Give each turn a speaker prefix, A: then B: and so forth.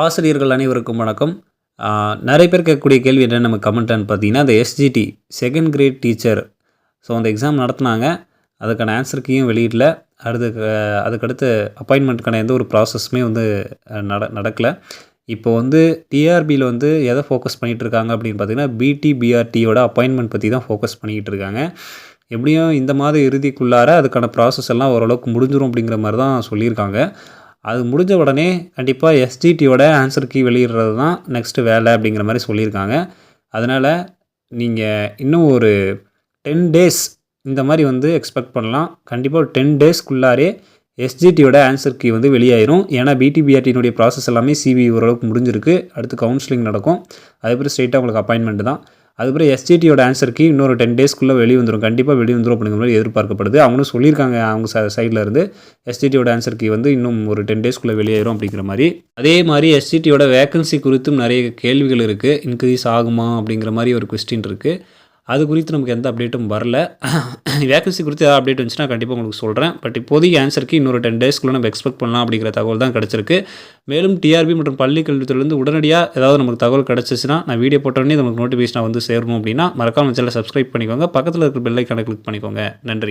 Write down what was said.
A: ஆசிரியர்கள் அனைவருக்கும் வணக்கம். நிறைய பேர் கேட்கக்கூடிய கேள்வி என்ன நம்ம கமெண்ட்னு பார்த்தீங்கன்னா அந்த SGT second grade teacher so அந்த எக்ஸாம் நடத்துனாங்க. அதுக்கான ஆன்சர் கீயும் வெளியிடல. அடுத்து அதுக்கடுத்து அப்பாயின்மெண்ட்டுக்கான எந்த ஒரு ப்ராசஸுமே வந்து நட நடக்கலை. இப்போ வந்து டிஆர்பியில் வந்து எதை ஃபோக்கஸ் பண்ணிகிட்டு இருக்காங்க அப்படின்னு பார்த்தீங்கன்னா பிடி பிஆர்டியோட அப்பாயின்மெண்ட் பற்றி தான் ஃபோக்கஸ் பண்ணிக்கிட்டு இருக்காங்க. எப்படியும் இந்த மாத இறுதிக்குள்ளார அதுக்கான ப்ராசஸ் எல்லாம் ஓரளவுக்கு முடிஞ்சிடும் அப்படிங்கிற மாதிரி தான் சொல்லியிருக்காங்க. அது முடிஞ்ச உடனே கண்டிப்பாக எஸ்டிடியோட ஆன்சர் கீ வெளியிடுறது தான் நெக்ஸ்ட்டு வேலை அப்படிங்கிற மாதிரி சொல்லியிருக்காங்க. அதனால் நீங்கள் இன்னும் ஒரு டென் டேஸ் இந்த மாதிரி வந்து எக்ஸ்பெக்ட் பண்ணலாம். கண்டிப்பாக ஒரு டென் டேஸ்க்குள்ளாரே எஸ்ஜிடியோட ஆன்சர் கீ வந்து வெளியாயிரும். ஏன்னா பிடிபிஆர்டினுடைய ப்ராசஸ் எல்லாமே சிபி ஓரளவுக்கு முடிஞ்சிருக்கு. அடுத்து கவுன்சிலிங் நடக்கும். அதேபோல் ஸ்ட்ரெயிட்டாக உங்களுக்கு அப்பாயின்மெண்ட் தான். அதுக்கப்புறம் எஸ்ஜிடியோட ஆன்சருக்கு இன்னொரு டென் டேஸ்க்குள்ளே வெளியே வந்துடும் கண்டிப்பாக வெளியே வந்துடும் அப்படிங்கிற மாதிரி எதிர்பார்க்கப்படுது. அவங்களும் சொல்லியிருக்காங்க அவங்க ச சைடில் இருந்து. எஸ்டிடியோட ஆன்சர் வந்து இன்னும் ஒரு டென் டேஸ்க்குள்ளே வெளியேறும் அப்படிங்கிற மாதிரி. அதே மாதிரி எஸ்டிடியோட வேக்கன்சி குறித்தும் நிறைய கேள்விகள் இருக்குது இன்க்ரீஸ் ஆகுமா அப்படிங்கிற மாதிரி ஒரு கொஸ்டின் இருக்குது அது குறித்து நமக்கு எந்த அப்டேட்டும் வரல. வேகன்சி குறித்து ஏதாவது அப்டேட் வந்துச்சுன்னா கண்டிப்பாக உங்களுக்கு சொல்கிறேன் பட் இப்போதைக்கு ஆன்சருக்கு இன்னொரு டென் டேஸ்க்குள்ளே நம்ம எக்ஸ்பெக்ட் பண்ணலாம் அப்படிங்கிற தகவல் தான் கிடச்சிருக்கு. மேலும் டிஆர்பி மற்றும் பள்ளி கல்வித்துறையிலேருந்து உடனடியாக ஏதாவது நமக்கு தகவல் கிடச்சிச்சுன்னா நான் வீடியோ போட்டோடனே நமக்கு நோட்டிஃபிகேஷன் வந்து சேரணும் அப்படின்னா மறக்காம சேனலை சப்ஸ்கிரைப் பண்ணிக்கோங்க. பக்கத்தில் இருக்கிற பெல்லைக்கான கிளிக் பண்ணிக்கோங்க. நன்றி.